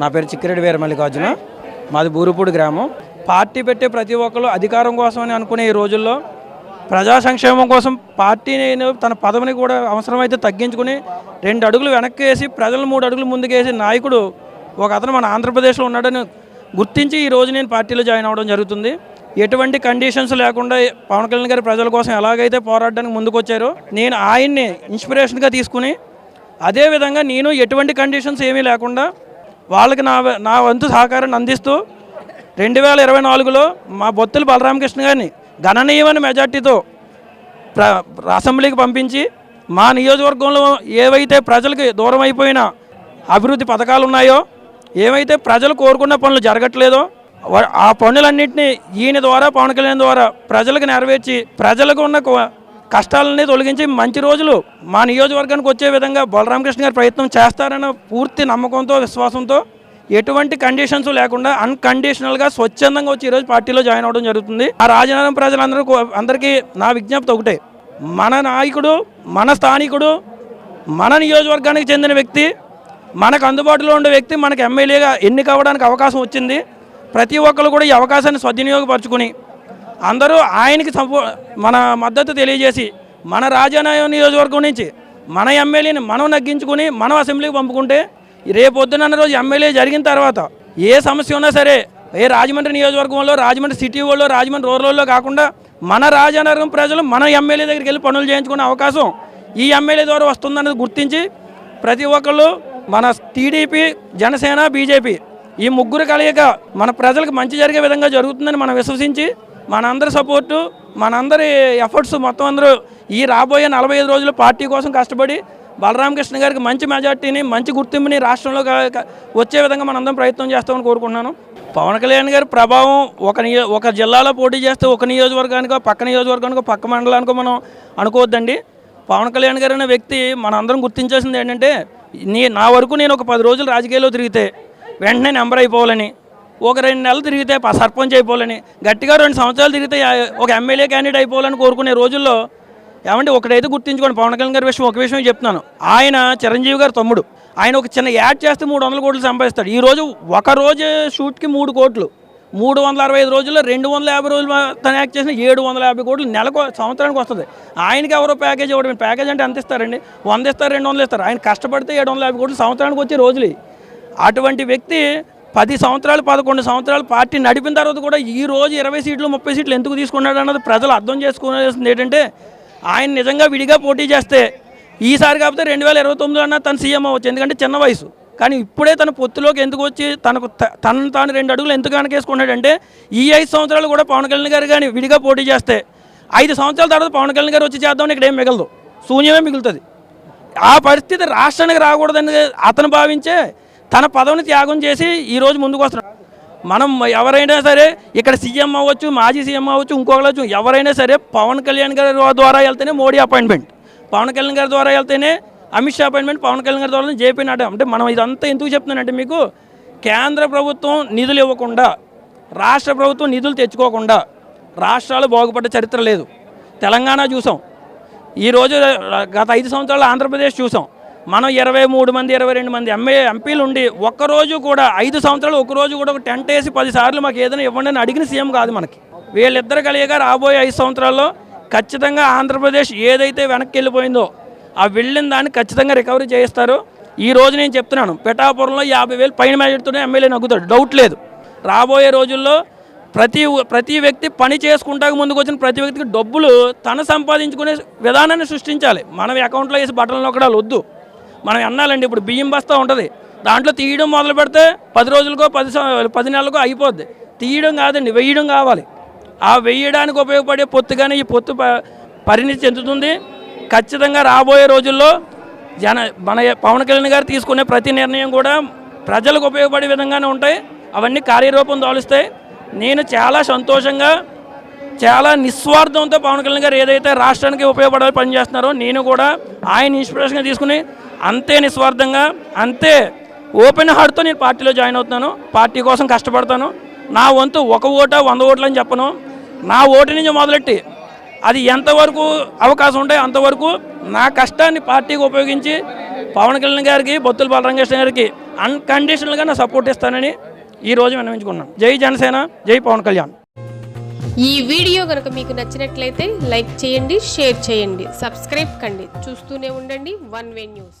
నా పేరు చిక్కిరెడ్డి వీర మల్లికార్జున మాది బూరుపూడి గ్రామం. పార్టీ పెట్టే ప్రతి ఒక్కరు అధికారం కోసమని అనుకునే ఈ రోజుల్లో ప్రజా సంక్షేమం కోసం పార్టీని తన పదవిని కూడా అవసరమైతే తగ్గించుకుని రెండు అడుగులు వెనక్కి వేసి ప్రజలు మూడు అడుగులు ముందుకేసి నాయకుడు ఒక అతను మన ఆంధ్రప్రదేశ్లో ఉన్నాడని గుర్తించి ఈ రోజు నేను పార్టీలో జాయిన్ అవ్వడం జరుగుతుంది. ఎటువంటి కండిషన్స్ లేకుండా పవన్ కళ్యాణ్ గారి ప్రజల కోసం ఎలాగైతే పోరాడడానికి ముందుకొచ్చారో నేను ఆయన్ని ఇన్స్పిరేషన్గా తీసుకుని అదేవిధంగా నేను ఎటువంటి కండిషన్స్ ఏమీ లేకుండా వాళ్ళకి నా నా వంతు సహకారాన్ని అందిస్తూ రెండు వేల ఇరవై నాలుగులో మా బొత్తుల బలరామకృష్ణ గారిని గణనీయమైన మెజార్టీతో ప్ర అసెంబ్లీకి పంపించి మా నియోజకవర్గంలో ఏవైతే ప్రజలకి దూరం అయిపోయిన అభివృద్ధి పథకాలు ఉన్నాయో ఏవైతే ప్రజలు కోరుకున్న పనులు జరగట్లేదో ఆ పనులన్నింటినీ ఈయన ద్వారా పవన్ కళ్యాణ్ ద్వారా ప్రజలకు నెరవేర్చి ప్రజలకు ఉన్న కష్టాలని తొలగించి మంచి రోజులు మా నియోజకవర్గానికి వచ్చే విధంగా బలరామకృష్ణ గారు ప్రయత్నం చేస్తారన్న పూర్తి నమ్మకంతో విశ్వాసంతో ఎటువంటి కండిషన్స్ లేకుండా అన్కండిషనల్గా స్వచ్ఛందంగా వచ్చి ఈరోజు పార్టీలో జాయిన్ అవ్వడం జరుగుతుంది. ఆ రాజనగరం ప్రజలందరూ అందరికీ నా విజ్ఞప్తి ఒకటే. మన నాయకుడు మన స్థానికుడు మన నియోజకవర్గానికి చెందిన వ్యక్తి మనకు అందుబాటులో ఉండే వ్యక్తి మనకు ఎమ్మెల్యేగా ఎన్నిక అవ్వడానికి అవకాశం వచ్చింది. ప్రతి ఒక్కరు కూడా ఈ అవకాశాన్ని సద్వినియోగపరచుకుని అందరూ ఆయనకి మన మద్దతు తెలియజేసి మన రాజానగరం నియోజకవర్గం నుంచి మన ఎమ్మెల్యేని మనం నగ్గించుకుని మనం అసెంబ్లీకి పంపుకుంటే రేపొద్దునన్న రోజు ఎమ్మెల్యే జరిగిన తర్వాత ఏ సమస్య ఉన్నా సరే ఏ రాజమండ్రి నియోజకవర్గంలో రాజమండ్రి సిటీ వాళ్ళు రాజమండ్రి రూరల్లో కాకుండా మన రాజానగరం ప్రజలు మన ఎమ్మెల్యే దగ్గరికి వెళ్ళి పనులు చేయించుకునే అవకాశం ఈ ఎమ్మెల్యే ద్వారా వస్తుందన్నది గుర్తించి ప్రతి ఒక్కళ్ళు మన టీడీపీ జనసేన బీజేపీ ఈ ముగ్గురు కలయిక మన ప్రజలకు మంచి జరిగే విధంగా జరుగుతుందని మనం విశ్వసించి మనందరి సపోర్టు మనందరి ఎఫర్ట్స్ మొత్తం అందరూ ఈ రాబోయే నలభై ఐదు రోజులు పార్టీ కోసం కష్టపడి బలరామకృష్ణ గారికి మంచి మెజార్టీని మంచి గుర్తింపుని రాష్ట్రంలో వచ్చే విధంగా మనందరం ప్రయత్నం చేస్తామని కోరుకుంటున్నాను. పవన్ కళ్యాణ్ గారి ప్రభావం ఒక ఒక జిల్లాలో పోటీ చేస్తే ఒక నియోజకవర్గానికో పక్క నియోజకవర్గానికో పక్క మండలానికో మనం అనుకోవద్దండి. పవన్ కళ్యాణ్ గారు అనే వ్యక్తి మనందరం గుర్తించాల్సింది ఏంటంటే నీ నా వరకు నేను ఒక పది రోజులు రాజకీయాల్లో తిరిగితే వెంటనే నెంబర్ అయిపోవాలని. ఒక రెండు నెలలు తిరిగితే సర్పంచ్ అయిపోవాలని గట్టిగా రెండు సంవత్సరాలు తిరిగితే ఒక ఎమ్మెల్యే క్యాండిడేట్ అయిపోవాలని కోరుకునే రోజుల్లో ఏమంటే ఒకటైతే గుర్తించుకోండి పవన్ కళ్యాణ్ గారి విషయం ఒక విషయం చెప్తున్నాను. ఆయన చిరంజీవి గారి తమ్ముడు. ఆయన ఒక చిన్న యాడ్ చేస్తే మూడు వందల కోట్లు సంపాదిస్తాడు. ఈరోజు ఒక రోజు షూట్కి మూడు కోట్లు. మూడు వందల అరవై ఐదు రోజుల్లో రెండు వందల యాభై రోజులు తను యాక్ట్ చేసిన ఏడు వందల యాభై కోట్లు నెలకు సంవత్సరానికి వస్తుంది. ఆయనకి ఎవరో ప్యాకేజ్ ఇవ్వడం ప్యాకేజ్ అంటే ఎంత ఇస్తారండి? వంద ఇస్తారు రెండు వందలు ఇస్తారు. ఆయన కష్టపడితే ఏడు వందల యాభై కోట్లు సంవత్సరానికి వచ్చే రోజులు. అటువంటి వ్యక్తి పది సంవత్సరాలు పదకొండు సంవత్సరాలు పార్టీ నడిపిన తర్వాత కూడా ఈ రోజు ఇరవై సీట్లు ముప్పై సీట్లు ఎందుకు తీసుకున్నాడు అన్నది ప్రజలు అర్థం చేసుకోవాల్సింది ఏంటంటే ఆయన నిజంగా విడిగా పోటీ చేస్తే ఈసారి కాకపోతే రెండు వేల ఇరవై తొమ్మిదిలో అన్న తను సీఎం అవ్వచ్చు. ఎందుకంటే చిన్న వయసు. కానీ ఇప్పుడే తన పొత్తులోకి ఎందుకు వచ్చి తనకు త- తనను తాను రెండు అడుగులు ఎందుకు వెనకేసుకున్నాడంటే ఈ ఐదు సంవత్సరాలు కూడా పవన్ కళ్యాణ్ గారు కానీ విడిగా పోటీ చేస్తే ఐదు సంవత్సరాల తర్వాత పవన్ కళ్యాణ్ గారు వచ్చి చేద్దామని ఇక్కడ ఏం మిగలదు. శూన్యమే మిగులుతుంది. ఆ పరిస్థితి రాష్ట్రానికి రాకూడదని అతను భావించే తన పదవిని త్యాగం చేసి ఈరోజు ముందుకు వస్తున్నాడు. మనం ఎవరైనా సరే ఇక్కడ సీఎం అవ్వచ్చు మాజీ సీఎం అవ్వచ్చు ఇంకొకరు వచ్చు ఎవరైనా సరే పవన్ కళ్యాణ్ గారి ద్వారా వెళ్తేనే మోడీ అపాయింట్మెంట్. పవన్ కళ్యాణ్ గారి ద్వారా వెళ్తేనే అమిత్ షా అపాయింట్మెంట్ పవన్ కళ్యాణ్ గారి ద్వారా జేపీ నడ్డా. అంటే మనం ఇదంతా ఎందుకు చెప్తున్నానంటే మీకు కేంద్ర ప్రభుత్వం నిధులు ఇవ్వకుండా రాష్ట్ర ప్రభుత్వం నిధులు తెచ్చుకోకుండా రాష్ట్రాలు బాగుపడ్డ చరిత్ర లేదు. తెలంగాణ చూసాం. ఈరోజు గత ఐదు సంవత్సరాలు ఆంధ్రప్రదేశ్ చూసాం. మనం ఇరవై మూడు మంది ఇరవై రెండు మంది ఎంఏ ఎంపీలు ఉండి ఒక్కరోజు కూడా ఐదు సంవత్సరాలు ఒక రోజు కూడా ఒక టెంట్ వేసి పదిసార్లు మాకు ఏదైనా ఇవ్వండి అని అడిగిన సీఎం కాదు మనకి. వీళ్ళిద్దరు కలియగా రాబోయే ఐదు సంవత్సరాల్లో ఖచ్చితంగా ఆంధ్రప్రదేశ్ ఏదైతే వెనక్కి వెళ్ళిపోయిందో ఆ వెళ్ళిన దాన్ని ఖచ్చితంగా రికవరీ చేయిస్తారు. ఈ రోజు నేను చెప్తున్నాను పిఠాపురంలో యాభై వేలు పైన మేజర్తోనే ఎమ్మెల్యే నగ్గుతాడు. డౌట్ లేదు. రాబోయే రోజుల్లో ప్రతి ప్రతి వ్యక్తి పని చేసుకుంటాక ముందుకు వచ్చిన ప్రతి వ్యక్తికి డబ్బులు తను సంపాదించుకునే విధానాన్ని సృష్టించాలి. మనం అకౌంట్లో వేసి బట్టలు నొక్కడాలు వద్దు. మనం అన్నాలండి ఇప్పుడు బియ్యం బస్తా ఉంటుంది. దాంట్లో తీయడం మొదలు పెడితే పది రోజులకో పది పది నెలలకో అయిపోద్ది. తీయడం కాదండి వెయ్యడం కావాలి. ఆ వెయ్యడానికి ఉపయోగపడే పొత్తు కానీ ఈ పొత్తు ప- పరిణితి చెందుతుంది. ఖచ్చితంగా రాబోయే రోజుల్లో జన మన పవన్ కళ్యాణ్ గారు తీసుకునే ప్రతి నిర్ణయం కూడా ప్రజలకు ఉపయోగపడే విధంగానే ఉంటాయి. అవన్నీ కార్యరూపం దాలుస్తాయి. నేను చాలా సంతోషంగా చాలా నిస్వార్థంతో పవన్ కళ్యాణ్ గారు ఏదైతే రాష్ట్రానికి ఉపయోగపడాలి పనిచేస్తున్నారో నేను కూడా ఆయన ఇన్స్పిరేషన్గా తీసుకుని అంతే నిస్వార్థంగా అంతే ఓపెన్ హార్ట్తో నేను పార్టీలో జాయిన్ అవుతున్నాను. పార్టీ కోసం కష్టపడతాను. నా వంతు ఒక ఓటా వంద ఓట్లు అని చెప్పను. నా ఓటు నుంచి మొదలెట్టి అది ఎంతవరకు అవకాశం ఉంటే అంతవరకు నా కష్టాన్ని పార్టీకి ఉపయోగించి పవన్ కళ్యాణ్ గారికి బొత్తుల బాలరంగేశ్వర గారికి అన్కండిషనల్గా నా సపోర్ట్ ఇస్తానని ఈ రోజు విన్నవించుకున్నాను. జై జనసేన జై పవన్ కళ్యాణ్. ఈ వీడియో కనుక మీకు నచ్చినట్లయితే లైక్ చేయండి షేర్ చేయండి సబ్స్క్రైబ్ కండి. చూస్తూనే ఉండండి వన్ వే న్యూస్.